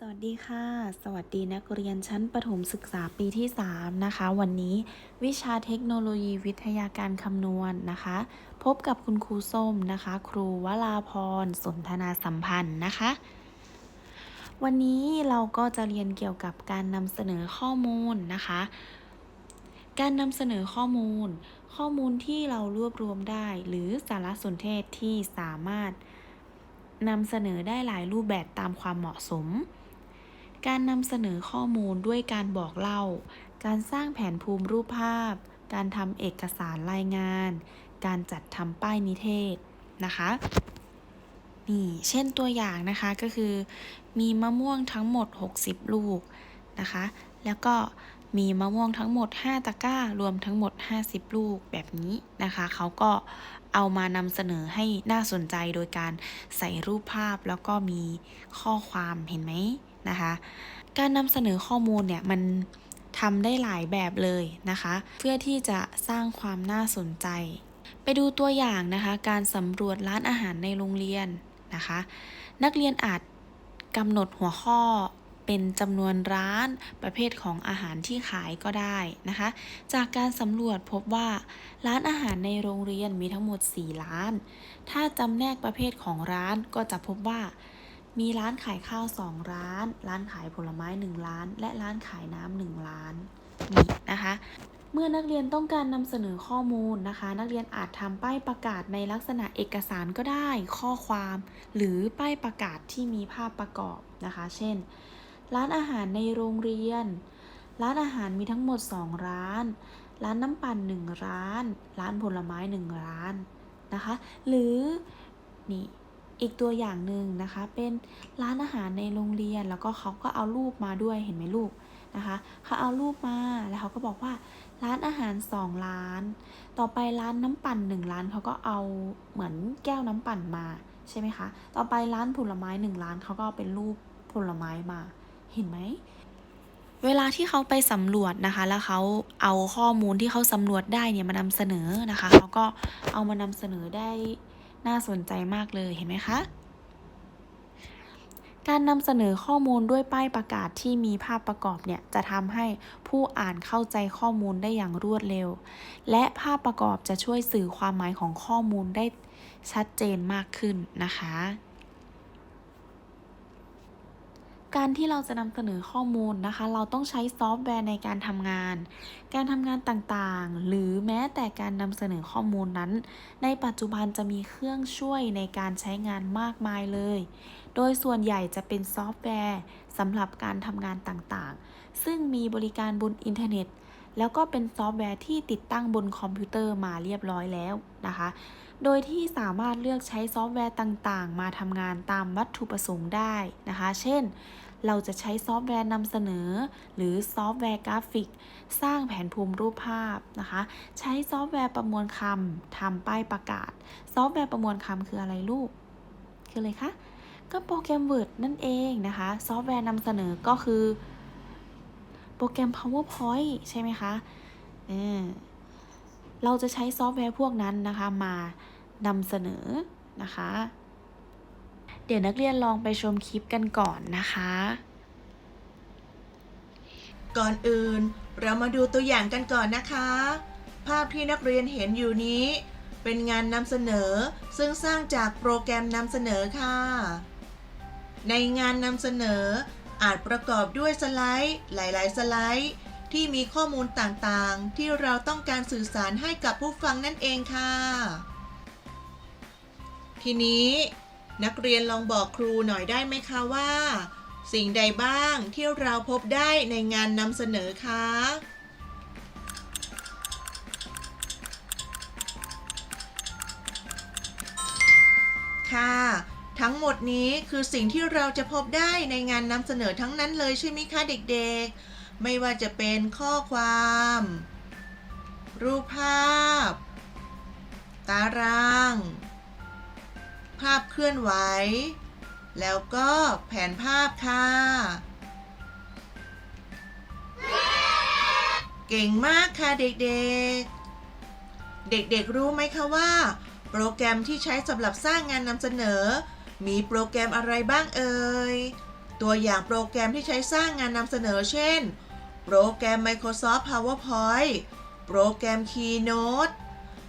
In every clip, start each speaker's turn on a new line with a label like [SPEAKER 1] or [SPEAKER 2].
[SPEAKER 1] สวัสดีค่ะ สวัสดีนักเรียนชั้นประถมศึกษาปีที่ 3 นะคะ วันนี้วิชาเทคโนโลยีวิทยาการคำนวณนะคะ พบกับคุณครูส้มนะคะ ครูวราพรสนทนาสัมพันธ์นะคะ วันนี้เราก็จะเรียนเกี่ยวกับการนำเสนอข้อมูลนะคะ การนำเสนอข้อมูล ข้อมูลที่เรารวบรวมได้ หรือสารสนเทศที่สามารถนำเสนอได้หลายรูปแบบตามความเหมาะสม การนำเสนอข้อมูลด้วยการบอกเล่า การสร้างแผนภูมิรูปภาพ การทำเอกสารรายงาน การจัดทำป้ายนิเทศนะคะนี่เช่นตัวอย่างนะคะก็คือ มีมะม่วงทั้งหมด 60 ลูกนะคะ แล้วก็มีมะม่วงทั้งหมด 5 ตะกร้ารวมทั้งหมด 50 ลูกแบบนี้นะคะ เขาก็เอามานำเสนอให้น่าสนใจโดยการใส่รูปภาพแล้วก็มีข้อความเห็นไหม นะคะ การนำเสนอข้อมูลเนี่ยมันทำได้หลายแบบเลยนะคะ เพื่อที่จะสร้างความน่าสนใจ ไปดูตัวอย่างนะคะ การสำรวจร้านอาหารในโรงเรียนนะคะ นักเรียนอาจกำหนดหัวข้อเป็นจำนวนร้านประเภทของอาหารที่ขายก็ได้นะคะ จากการสำรวจพบว่า ร้านอาหารในโรงเรียนมีทั้งหมด 4 ร้าน ถ้าจำแนกประเภทของร้านก็จะพบว่า มีร้านขายข้าว 2 ร้าน ร้านขายผลไม้ 1 ร้าน และร้านขายน้ำหนึ่งร้านนี่นะคะ เมื่อนักเรียนต้องการนำเสนอข้อมูลนะคะ นักเรียนอาจทำป้ายประกาศในลักษณะเอกสารก็ได้ ข้อความ หรือป้ายประกาศที่มีภาพประกอบนะคะ เช่น ร้านอาหารในโรงเรียน ร้านอาหารมีทั้งหมด 2 ร้าน ร้านน้ำปั่น 1 ร้าน ร้านผลไม้ 1 ร้านนะคะ หรือนี่ อีกตัวอย่างหนึ่งนะคะเป็นร้านอาหารในโรงเรียนแล้วก็เขาก็เอารูปมาด้วยเห็นไหมลูกนะคะเขาเอารูปมาแล้วเขาก็บอกว่าร้านอาหาร 2 ร้าน ต่อไปร้านน้ำปั่น 1 ร้านเขาก็เอาเหมือนแก้วน้ำปั่นมาใช่ไหมคะ ต่อไปร้านผลไม้ 1 ร้านเขาก็เอาเป็นรูปผลไม้มาเห็นไหมเวลาที่เขาไปสำรวจนะคะ แล้วเขาเอาข้อมูลที่เขาสำรวจได้เนี่ยมานำเสนอนะคะเขาก็เอามานำเสนอได้ น่าสนใจมากเลยเห็นไหมคะ การนำเสนอข้อมูลด้วยป้ายประกาศที่มีภาพประกอบเนี่ยจะทำให้ผู้อ่านเข้าใจข้อมูลได้อย่างรวดเร็ว และภาพประกอบจะช่วยสื่อความหมายของข้อมูลได้ชัดเจนมากขึ้นนะคะ การที่เราจะนำเสนอข้อมูลนะคะ เราต้องใช้ซอฟต์แวร์ในการทำงาน การทำงานต่างๆ หรือแม้แต่การนำเสนอข้อมูลนั้น ในปัจจุบันจะมีเครื่องช่วยในการใช้งานมากมายเลย โดยส่วนใหญ่จะเป็นซอฟต์แวร์สำหรับการทำงานต่างๆ ซึ่งมีบริการบนอินเทอร์เน็ต แล้วก็เป็นซอฟต์แวร์ที่ติดตั้งบนคอมพิวเตอร์มาเรียบร้อยแล้วนะคะ โดยที่สามารถเลือกใช้ซอฟต์แวร์ต่างๆ มาทำงานตามวัตถุประสงค์ได้นะคะ เช่น เราจะใช้ซอฟต์แวร์นำเสนอ หรือซอฟต์แวร์กราฟิก สร้างแผนภูมิรูปภาพนะคะ ใช้ซอฟต์แวร์ประมวลคำทำป้ายประกาศ ซอฟต์แวร์ประมวลคำคืออะไรลูก คืออะไรคะก็โปรแกรม Word นั่นเองนะคะ ซอฟต์แวร์นำเสนอก็คือ โปรแกรม PowerPoint ใช่ไหมคะเออเราจะใช้ซอฟต์แวร์พวกนั้นนะคะมานำเสนอนะคะ เดี๋ยวนักเรียนลองไปชมคลิปกันก่อนนะคะ
[SPEAKER 2] ก่อนอื่นเรามาดูตัวอย่างกันก่อนนะคะ ภาพที่นักเรียนเห็นอยู่นี้ เป็นงานนำเสนอซึ่งสร้างจากโปรแกรมนำเสนอค่ะ ในงานนำเสนออาจประกอบด้วยสไลด์หลาย ๆ สไลด์ที่มีข้อมูลต่างๆ ที่เราต้องการสื่อสารให้กับผู้ฟังนั่นเองค่ะ ทีนี้ นักเรียนลองบอกครูหน่อยได้ไหมคะว่า สิ่งใดบ้างที่เราพบได้ในงานนำเสนอคะค่ะ ทั้งหมดนี้คือสิ่งที่เราจะพบได้ในงานนำเสนอทั้งนั้นเลยใช่ไหมคะเด็กๆ ไม่ว่าจะเป็นข้อความ รูปภาพ ตาราง ภาพเคลื่อนไหว แล้วก็แผนภาพค่ะ เก่งมากค่ะเด็กๆ เด็กๆรู้ไหมคะว่า โปรแกรมที่ใช้สำหรับสร้างงานนำเสนอ มีโปรแกรมอะไรบ้างเอ่ย ตัวอย่างโปรแกรมที่ใช้สร้างงานนำเสนอเช่น โปรแกรม Microsoft PowerPoint โปรแกรม Keynote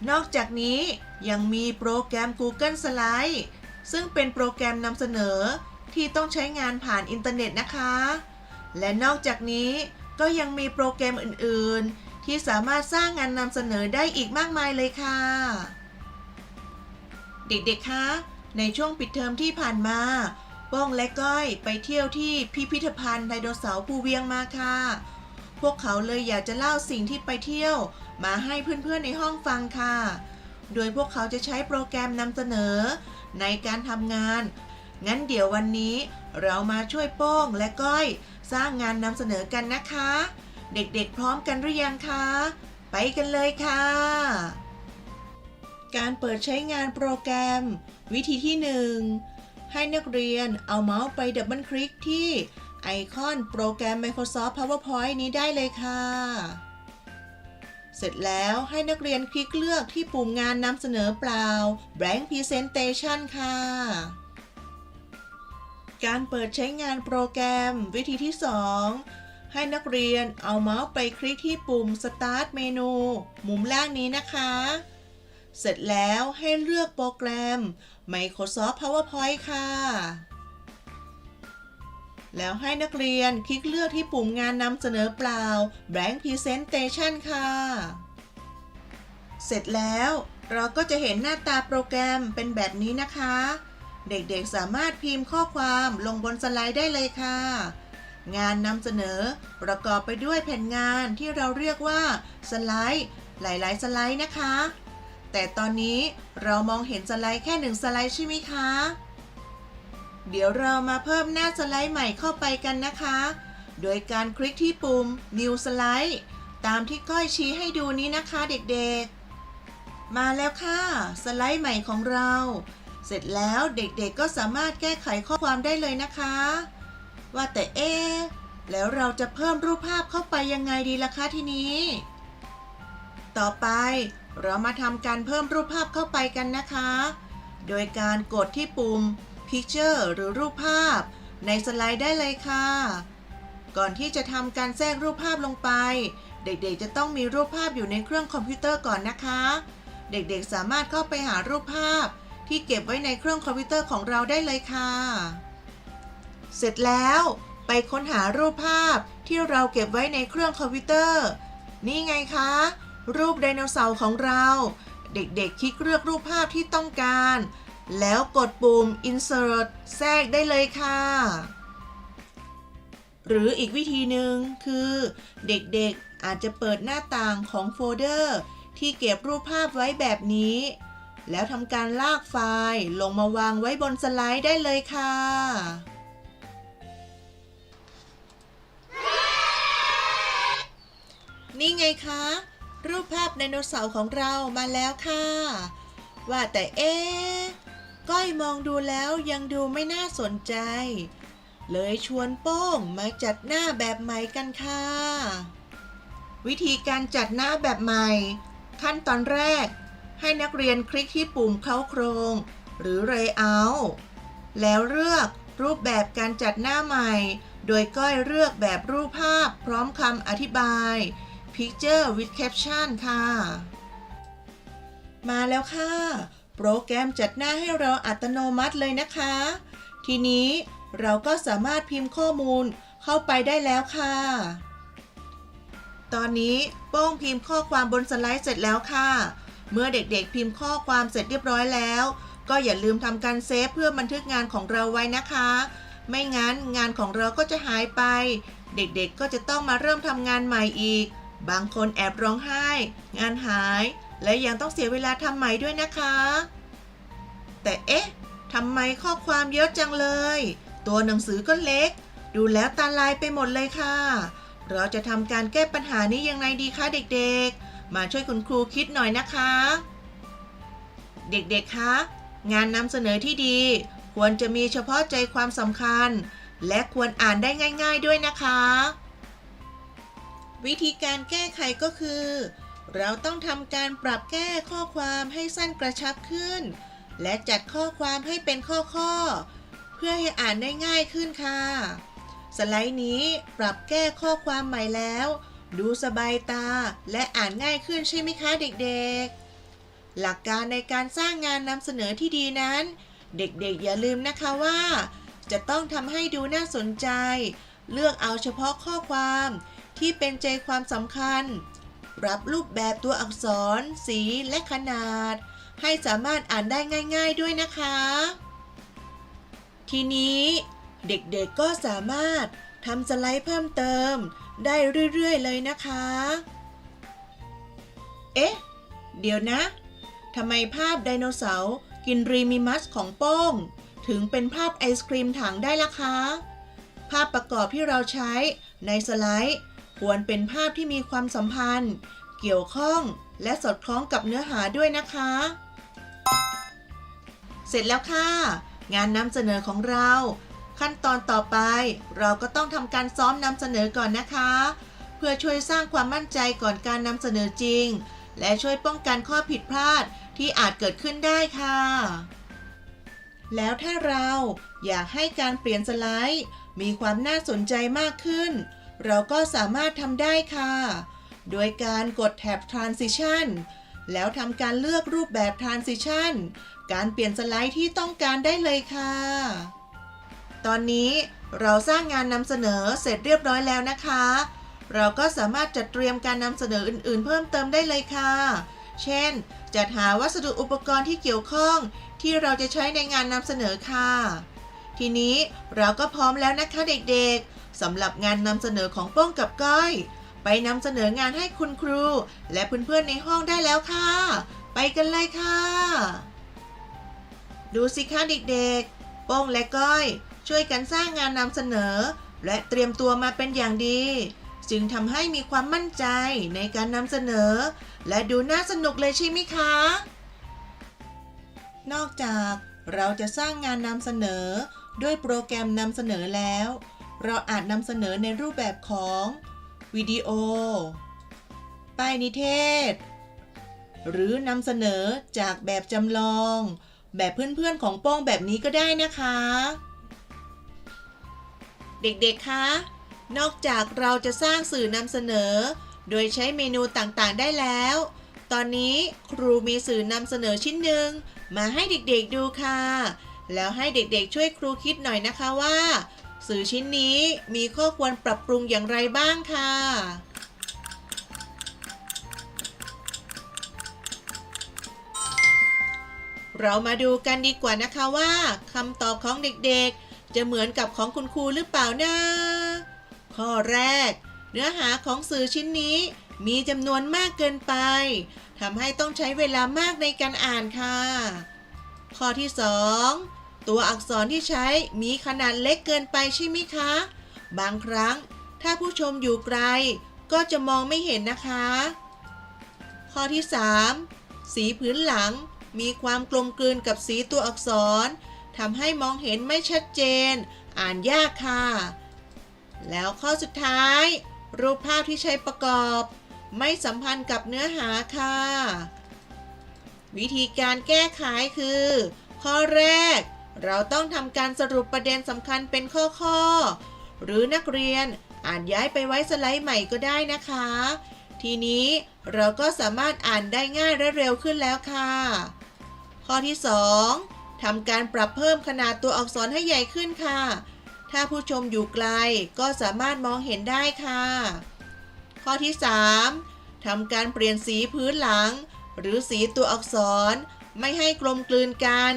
[SPEAKER 2] นอกจากนี้ยังมีโปรแกรม Google Slide ซึ่งเป็นโปรแกรมนำเสนอที่ต้องใช้งานผ่านอินเทอร์เน็ตนะคะ และนอกจากนี้ก็ยังมีโปรแกรมอื่น ๆ ที่สามารถสร้างงานนำเสนอได้อีกมากมายเลยค่ะ เด็ก ๆ คะ ในช่วงปิดเทอมที่ผ่านมา ป้องและก้อยไปเที่ยวที่พิพิธภัณฑ์ไดโนเสาร์ภูเวียงมาค่ะ พวกเขาเลยอยากจะเล่าสิ่งที่ไปเที่ยว มาให้เพื่อนๆในห้องฟังค่ะ โดยพวกเขาจะใช้โปรแกรมนำเสนอ ในการทำงาน งั้นเดี๋ยววันนี้เรามาช่วยโป้งและก้อย สร้างงานนำเสนอกันนะคะ เด็กๆพร้อมกันหรือยังคะ ไปกันเลยค่ะ การเปิดใช้งานโปรแกรม วิธีที่ 1 ให้นักเรียนเอาเมาส์ไปดับเบิลคลิกที่ ไอคอนโปรแกรม Microsoft PowerPoint นี้ได้เลยค่ะ เสร็จแล้วให้นักเรียนคลิกเลือกที่ปุ่มงานนำเสนอเปล่า Blank Presentation ค่ะ การเปิดใช้งานโปรแกรมวิธีที่ 2 ให้นักเรียนเอาเมาส์ไปคลิกที่ปุ่ม Start เมนูมุมล่างนี้นะคะ เสร็จแล้วให้เลือกโปรแกรม Microsoft PowerPoint ค่ะ แล้วให้นักเรียนคลิกเลือกที่ปุ่มงานนำเสนอเปล่า Blank Presentation ค่ะ เสร็จแล้วเราก็จะเห็นหน้าตาโปรแกรมเป็นแบบนี้นะคะ เด็กๆสามารถพิมพ์ข้อความลงบนสไลด์ได้เลยค่ะ งานนำเสนอประกอบไปด้วยแผ่นงานที่เราเรียกว่าสไลด์หลายๆ สไลด์นะคะ แต่ตอนนี้เรามองเห็นสไลด์แค่หนึ่งสไลด์ใช่ไหมคะ เดี๋ยวเรามาเพิ่มหน้าสไลด์ใหม่เข้าไปกันนะคะ โดยการคลิกที่ปุ่ม New Slide ตามที่ก้อยชี้ให้ดูนี้นะคะเด็กๆ มาแล้วค่ะ สไลด์ใหม่ของเรา เสร็จแล้วเด็กๆก็สามารถแก้ไขข้อความได้เลยนะคะ ว่าแต่เอ๊แล้วเราจะเพิ่มรูปภาพเข้าไปยังไงดีล่ะคะทีนี้ ต่อไปเรามาทำการเพิ่มรูปภาพเข้าไปกันนะคะ โดยการกดที่ปุ่ม Picture หรือรูปภาพ ในสไลด์ได้เลยค่ะ ก่อนที่จะทำการแทรกรูปภาพลงไป เด็กๆ จะต้องมีรูปภาพอยู่ในเครื่องคอมพิวเตอร์ก่อนนะคะ เด็กๆ สามารถเข้าไปหารูปภาพ ที่เก็บไว้ในเครื่องคอมพิวเตอร์ของเราได้เลยค่ะ เสร็จแล้วไปค้นหารูปภาพที่เราเก็บไว้ในเครื่องคอมพิวเตอร์ นี่ไงคะ รูปไดโนเสาร์ของเรา เด็กๆ คลิกเลือกรูปภาพที่ต้องการ แล้วกดปุ่ม insert แทรกได้เลยค่ะ หรืออีกวิธีหนึ่งคือเด็กๆอาจจะเปิดหน้าต่างของโฟลเดอร์ที่เก็บรูปภาพไว้แบบนี้ แล้วทำการลากไฟล์ลงมาวางไว้บนสไลด์ได้เลยค่ะนี่ไงคะ รูปภาพไดโนเสาร์ของเรามาแล้วค่ะ ว่าแต่เอ๊ ก้อยมองดูแล้วยังดูไม่น่าสนใจ เลยชวนโป้งมาจัดหน้าแบบใหม่กันค่ะ วิธีการจัดหน้าแบบใหม่ ขั้นตอนแรก ให้นักเรียนคลิกที่ปุ่มเข้าโครง หรือ Layout แล้วเลือกรูปแบบการจัดหน้าใหม่ โดยก้อยเลือกแบบรูปภาพพร้อมคำอธิบาย Picture with Caption ค่ะ มาแล้วค่ะ โปรแกรมจัดหน้าให้เราอัตโนมัติเลยนะคะ ทีนี้เราก็สามารถพิมพ์ข้อมูลเข้าไปได้แล้วค่ะ ตอนนี้โป้งพิมพ์ข้อความบนสไลด์เสร็จแล้วค่ะ เมื่อเด็กๆพิมพ์ข้อความเสร็จเรียบร้อยแล้ว ก็อย่าลืมทำการเซฟเพื่อบันทึกงานของเราไว้นะคะ ไม่งั้นงานของเราก็จะหายไป เด็กๆก็จะต้องมาเริ่มทำงานใหม่อีก บางคนแอบร้องไห้ งานหาย และยังต้องเสียเวลาทำใหม่ด้วยนะคะ แต่เอ๊ะทำไมข้อความเยอะจังเลย ตัวหนังสือก็เล็ก ดูแล้วตาลายไปหมดเลยค่ะ เราจะทำการแก้ปัญหานี้ยังไงดีคะเด็กๆ มาช่วยคุณครูคิดหน่อยนะคะ เด็กๆ คะ งานนำเสนอที่ดี ควรจะมีเฉพาะใจความสำคัญ และควรอ่านได้ง่าย ๆด้วยนะคะ วิธีการแก้ไขก็คือ เราต้องทำการปรับแก้ข้อความให้สั้นกระชับขึ้น และจัดข้อความให้เป็นข้อๆเพื่อให้อ่านได้ง่ายขึ้นค่ะ สไลด์นี้ปรับแก้ข้อความใหม่แล้ว ดูสบายตาและอ่านง่ายขึ้นใช่ไหมคะเด็กๆ หลักการในการสร้างงานนำเสนอที่ดีนั้น เด็กๆ อย่าลืมนะคะว่า จะต้องทำให้ดูน่าสนใจ เลือกเอาเฉพาะข้อความ ที่เป็นใจความสำคัญ ปรับรูปแบบตัวอักษร สีและขนาด ให้สามารถอ่านได้ง่าย ๆด้วยนะคะ ทีนี้เด็กๆก็สามารถทำสไลด์เพิ่มเติม ได้เรื่อยๆเลยนะคะ เอ๊ะ เดี๋ยวนะทำไมภาพไดโนเสาร์กินรีมิมัสของโป้ง ถึงเป็นภาพไอศครีมถังได้ล่ะคะ ภาพประกอบที่เราใช้ในสไลด์ ควรเป็นภาพที่มีความสัมพันธ์ เกี่ยวข้องและสอดคล้องกับเนื้อหาด้วยนะคะ เสร็จแล้วค่ะ งานนำเสนอของเรา ขั้นตอนต่อไปเราก็ต้องทำการซ้อมนำเสนอก่อนนะคะ เพื่อช่วยสร้างความมั่นใจก่อนการนำเสนอจริง และช่วยป้องกันข้อผิดพลาดที่อาจเกิดขึ้นได้ค่ะ แล้วถ้าเราอยากให้การเปลี่ยนสไลด์ มีความน่าสนใจมากขึ้น เราก็สามารถทำได้ค่ะ โดยการกดแท็บ Transition แล้วทำการเลือกรูปแบบ Transition การเปลี่ยนสไลด์ที่ต้องการได้เลยค่ะ ตอนนี้เราสร้างงานนำเสนอเสร็จเรียบร้อยแล้วนะคะ เราก็สามารถจัดเตรียมการนำเสนออื่น ๆ เพิ่มเติมได้เลยค่ะ เช่น จัดหาวัสดุอุปกรณ์ที่เกี่ยวข้องที่เราจะใช้ในงานนำเสนอค่ะ ทีนี้เราก็พร้อมแล้วนะคะเด็กๆ สำหรับงานนำเสนอของโป้งกับก้อย ไปนำเสนองานให้คุณครู และเพื่อนๆในห้องได้แล้วค่ะ ไปกันเลยค่ะ ดูสิคะเด็กๆ โป้งและก้อย ช่วยกันสร้างงานนำเสนอ และเตรียมตัวมาเป็นอย่างดี จึงทำให้มีความมั่นใจในการนำเสนอ และดูน่าสนุกเลยใช่ไหมคะ นอกจากเราจะสร้างงานนำเสนอด้วยโปรแกรมนำเสนอแล้ว เราอาจนำเสนอในรูปแบบของวิดีโอ ป้ายนิเทศ หรือนำเสนอจากแบบจำลอง แบบเพื่อนๆของโป้งแบบนี้ก็ได้นะคะ เด็กๆ คะ นอกจากเราจะสร้างสื่อนำเสนอ โดยใช้เมนูต่างๆ ได้แล้ว ตอนนี้ครูมีสื่อนำเสนอชิ้นหนึ่งมาให้เด็กๆดูค่ะ แล้วให้เด็กๆช่วยครูคิดหน่อยนะคะว่า สื่อชิ้นนี้มีข้อควรปรับปรุงอย่างไรบ้างค่ะ เรามาดูกันดีกว่านะคะว่าคำตอบของเด็กๆ จะเหมือนกับของคุณครูหรือเปล่านะ ข้อแรก เนื้อหาของสื่อชิ้นนี้มีจำนวนมากเกินไปทำให้ต้องใช้เวลามากในการอ่านค่ะ ข้อที่ 2 ตัวอักษรที่ใช้มีขนาดเล็กเกินไปใช่ไหมคะ บางครั้งถ้าผู้ชมอยู่ไกล ก็จะมองไม่เห็นนะคะ ข้อที่ 3 สีพื้นหลังมีความกลมกลืนกับสีตัวอักษรทำให้มองเห็นไม่ชัดเจน อ่านยากค่ะ แล้วข้อสุดท้าย รูปภาพที่ใช้ประกอบ ไม่สัมพันธ์กับเนื้อหาค่ะ วิธีการแก้ไขคือ ข้อแรก เราต้องทำการสรุปประเด็นสำคัญเป็นข้อๆ หรือนักเรียนอ่านย้ายไปไว้สไลด์ใหม่ก็ได้นะคะ ทีนี้เราก็สามารถอ่านได้ง่ายและเร็วขึ้นแล้วค่ะ ข้อที่ 2ทำการปรับเพิ่มขนาดตัวอักษรให้ใหญ่ขึ้นค่ะ ถ้าผู้ชมอยู่ไกลก็สามารถมองเห็นได้ค่ะ ข้อที่ 3ทำการเปลี่ยนสีพื้นหลัง หรือสีตัวอักษรไม่ให้กลมกลืนกัน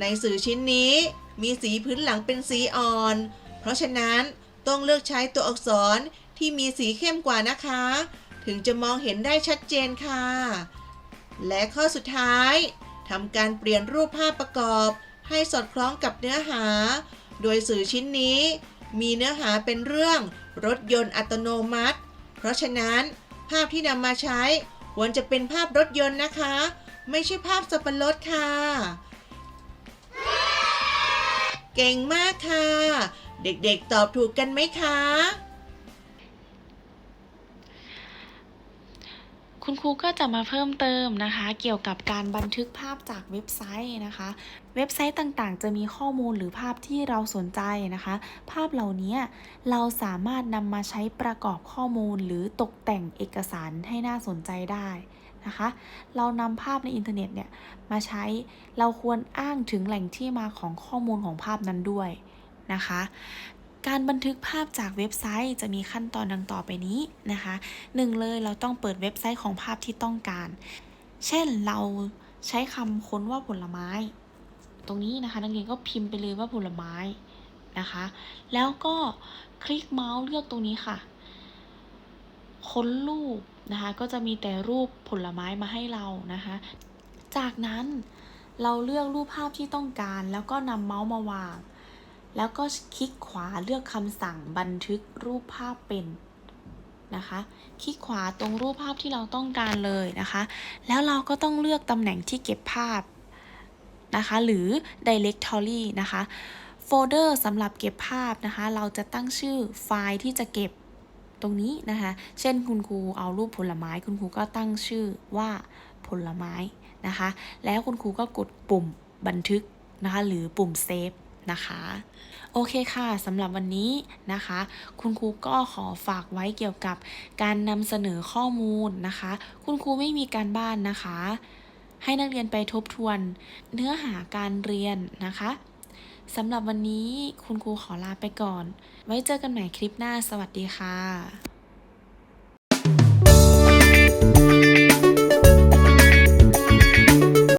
[SPEAKER 2] ในสื่อชิ้นนี้มีสีพื้นหลังเป็นสีอ่อน เพราะฉะนั้นต้องเลือกใช้ตัวอักษรที่มีสีเข้มกว่านะคะ ถึงจะมองเห็นได้ชัดเจนค่ะ และข้อสุดท้ายทำการเปลี่ยนรูปภาพประกอบ ให้สอดคล้องกับเนื้อหา โดยสื่อชิ้นนี้ มีเนื้อหาเป็นเรื่องรถยนต์อัตโนมัติ เพราะฉะนั้น ภาพที่นำมาใช้ควรจะเป็นภาพรถยนต์นะคะ ไม่ใช่ภาพสับปะรดค่ะ เก่งมากค่ะ เด็กๆตอบถูกกันไหมคะ
[SPEAKER 1] คุณครูก็จะมาเพิ่มเติมนะคะ เกี่ยวกับการบันทึกภาพจากเว็บไซต์นะคะ เว็บไซต์ต่างๆ จะมีข้อมูลหรือภาพที่เราสนใจนะคะ ภาพเหล่านี้เราสามารถนำมาใช้ประกอบข้อมูลหรือตกแต่งเอกสารให้น่าสนใจได้ นะคะ เรานำภาพในอินเทอร์เน็ตเนี่ยมาใช้ เราควรอ้างถึงแหล่งที่มาของข้อมูลของภาพนั้นด้วยนะคะ การบันทึกภาพจากเว็บไซต์จะมีขั้นตอนดังต่อไปนี้นะคะหนึ่งเลยเราต้องเปิดเว็บไซต์ของภาพที่ต้องการ เช่นเราใช้คำค้นว่าผลไม้ ตรงนี้นะคะนักเรียนก็พิมพ์ไปเลยว่าผลไม้นะคะ แล้วก็คลิกเมาส์เลือกตรงนี้ค่ะ ค้นรูป นะคะ ก็จะมีแต่รูปผลไม้มาให้เรานะคะ จากนั้นเราเลือกรูปภาพที่ต้องการ แล้วก็นำเมาส์มาวาง แล้วก็คลิกขวาเลือกคำสั่งบันทึกรูปภาพเป็นนะคะ คลิกขวาตรงรูปภาพที่เราต้องการเลยนะคะ แล้วเราก็ต้องเลือกตำแหน่งที่เก็บภาพนะคะ หรือ directory นะคะ โฟลเดอร์สำหรับเก็บภาพนะคะ เราจะตั้งชื่อไฟล์ที่จะเก็บ ตรงนี้นะคะ เช่นคุณครูเอารูปผลไม้ คุณครูก็ตั้งชื่อว่าผลไม้นะคะ แล้วคุณครูก็กดปุ่มบันทึกนะคะ หรือปุ่มเซฟนะคะโอเคค่ะสำหรับวันนี้นะคะ คุณครูก็ขอฝากไว้เกี่ยวกับการนำเสนอข้อมูลนะคะ คุณครูไม่มีการบ้านนะคะ ให้นักเรียนไปทบทวนเนื้อหาการเรียนนะคะ สำหรับวันนี้คุณครูขอลาไปก่อน ไว้เจอกันใหม่คลิปหน้า สวัสดีค่ะ